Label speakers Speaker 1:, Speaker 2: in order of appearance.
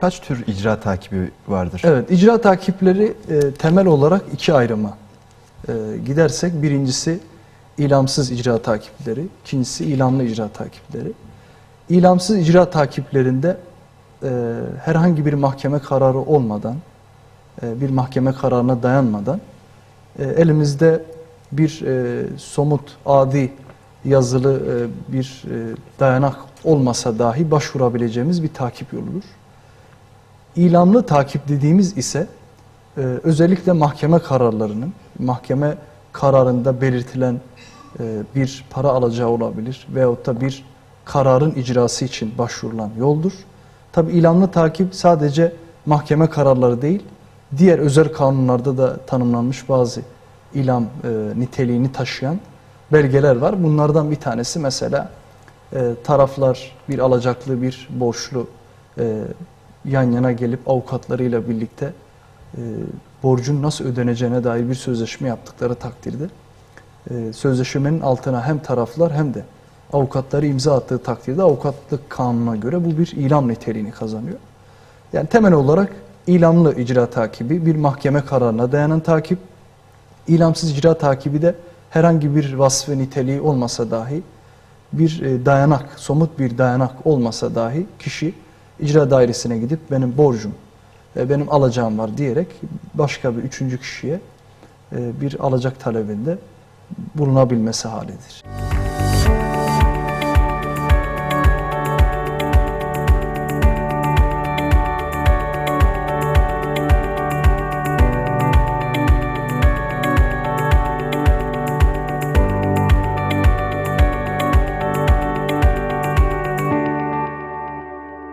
Speaker 1: Kaç tür icra takibi vardır?
Speaker 2: Evet, icra takipleri e, temel olarak iki ayrıma e, gidersek birincisi ilamsız icra takipleri, ikincisi ilamlı icra takipleri. İlamsız icra takiplerinde e, herhangi bir mahkeme kararı olmadan, e, bir mahkeme kararına dayanmadan e, elimizde bir e, somut, adi yazılı e, bir e, dayanak olmasa dahi başvurabileceğimiz bir takip yoludur. İlamlı takip dediğimiz ise e, özellikle mahkeme kararlarının, mahkeme kararında belirtilen e, bir para alacağı olabilir veyahut da bir kararın icrası için başvurulan yoldur. Tabi ilamlı takip sadece mahkeme kararları değil, diğer özel kanunlarda da tanımlanmış bazı ilam e, niteliğini taşıyan belgeler var. Bunlardan bir tanesi mesela e, taraflar bir alacaklı bir borçlu e, yan yana gelip avukatlarıyla birlikte e, borcun nasıl ödeneceğine dair bir sözleşme yaptıkları takdirde e, sözleşmenin altına hem taraflar hem de avukatları imza attığı takdirde avukatlık kanununa göre bu bir ilam niteliğini kazanıyor. Yani temel olarak ilamlı icra takibi bir mahkeme kararına dayanan takip, ilamsız icra takibi de herhangi bir vasfı niteliği olmasa dahi bir e, dayanak, somut bir dayanak olmasa dahi kişi icra dairesine gidip benim borcum, e, benim alacağım var diyerek başka bir üçüncü kişiye e, bir alacak talebinde bulunabilmesi halidir.